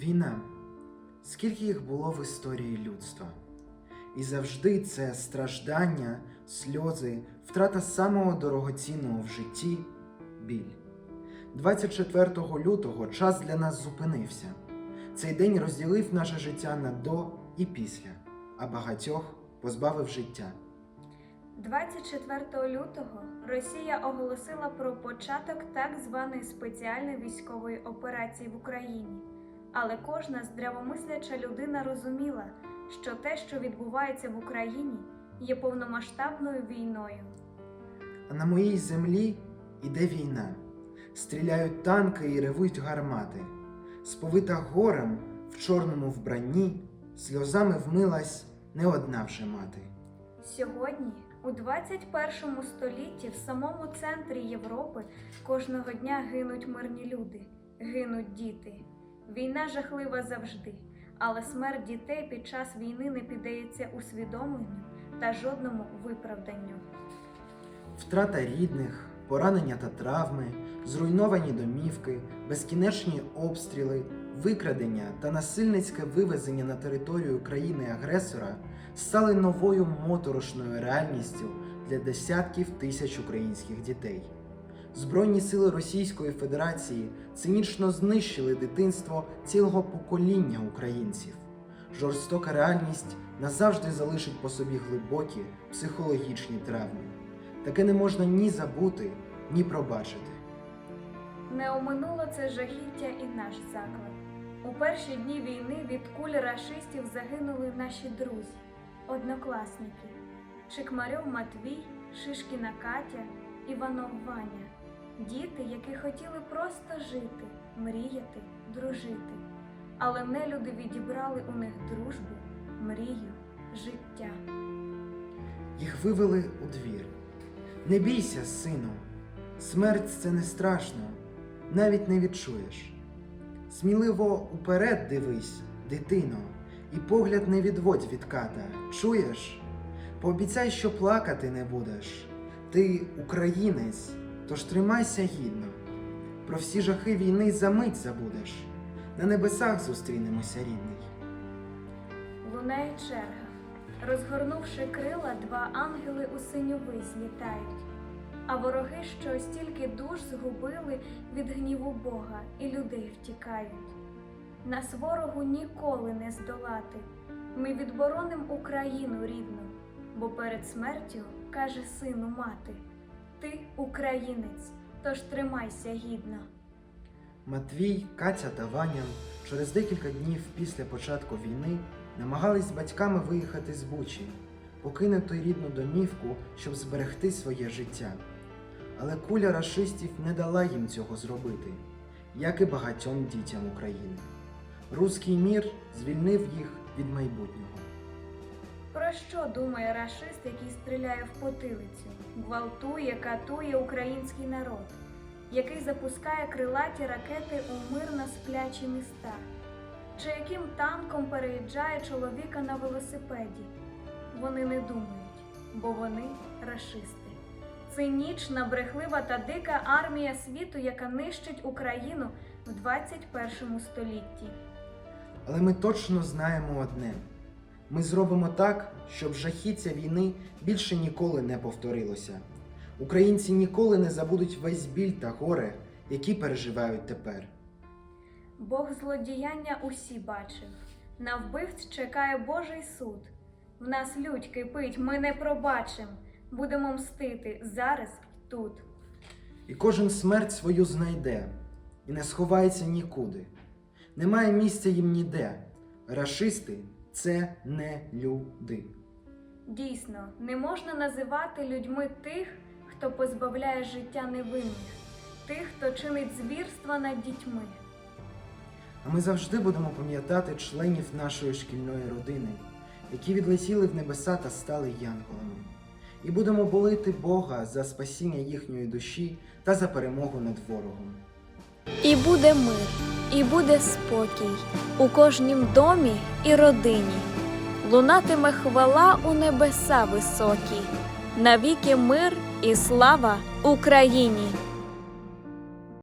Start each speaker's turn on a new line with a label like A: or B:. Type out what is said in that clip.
A: Війна. Скільки їх було в історії людства? І завжди це страждання, сльози, втрата самого дорогоцінного в житті біль. 24 лютого час для нас зупинився. Цей день розділив наше життя на до і після, а багатьох позбавив життя.
B: 24 лютого Росія оголосила про початок так званої спеціальної військової операції в Україні. Але кожна здравомисляча людина розуміла, що те, що відбувається в Україні, є повномасштабною війною.
A: А на моїй землі іде війна. Стріляють танки і ревуть гармати. Сповита горем в чорному вбранні, сльозами вмилась не одна вже мати.
B: Сьогодні, у 21 столітті, в самому центрі Європи кожного дня гинуть мирні люди, гинуть діти. Війна жахлива завжди, але смерть дітей під час війни не піддається усвідомленню та жодному виправданню.
A: Втрата рідних, поранення та травми, зруйновані домівки, безкінечні обстріли, викрадення та насильницьке вивезення на територію країни-агресора стали новою моторошною реальністю для десятків тисяч українських дітей. Збройні сили Російської Федерації цинічно знищили дитинство цілого покоління українців. Жорстока реальність назавжди залишить по собі глибокі психологічні травми. Таке не можна ні забути, ні пробачити.
B: Не оминуло це жахіття і наш заклад. У перші дні війни від куль рашистів загинули наші друзі, однокласники Чикмарьов Матвій, Шишкіна Катя, Іванов Ваня, діти, які хотіли просто жити, мріяти, дружити. Але нелюди відібрали у них дружбу, мрію, життя.
A: Їх вивели у двір. Не бійся, сину, смерть це не страшно, навіть не відчуєш. Сміливо уперед дивись, дитино, і погляд не відводь від ката, чуєш? Пообіцяй, що плакати не будеш. Ти українець, тож тримайся гідно. Про всі жахи війни за мить забудеш. На небесах зустрінемося, рідний.
B: Лунає черга. Розгорнувши крила, два ангели у синю вись літають. А вороги, що стільки душ згубили від гніву Бога і людей втікають. Нас ворогу ніколи не здолати. Ми відбороним Україну рідну, бо перед смертю каже сину мати: Ти українець, тож тримайся гідно.
A: Матвій, Катя та Ваня через декілька днів після початку війни намагались з батьками виїхати з Бучі, покинути рідну домівку, щоб зберегти своє життя. Але куля рашистів не дала їм цього зробити, як і багатьом дітям України. Руський мір звільнив їх від майбутнього.
B: Про що думає рашист, який стріляє в потилицю, гвалтує, катує український народ, який запускає крилаті ракети у мирно сплячі міста, чи яким танком переїжджає чоловіка на велосипеді? Вони не думають, бо вони рашисти. Цинічна, брехлива та дика армія світу, яка нищить Україну в 21 столітті.
A: Але ми точно знаємо одне: ми зробимо так, щоб жахіття війни більше ніколи не повторилося. Українці ніколи не забудуть весь біль та горе, які переживають тепер.
B: Бог злодіяння усі бачив. На вбивць чекає Божий суд. В нас лють кипить, ми не пробачим. Будемо мстити зараз тут.
A: І кожен смерть свою знайде і не сховається нікуди. Немає місця їм ніде. Рашисти це не люди.
B: Дійсно, не можна називати людьми тих, хто позбавляє життя невинних, тих, хто чинить звірства над дітьми.
A: А ми завжди будемо пам'ятати членів нашої шкільної родини, які відлетіли в небеса та стали янголами. І будемо молити Бога за спасіння їхньої душі та за перемогу над ворогом.
C: І буде мир, і буде спокій у кожнім домі і родині. Лунатиме хвала у небеса високі, навіки мир і слава Україні!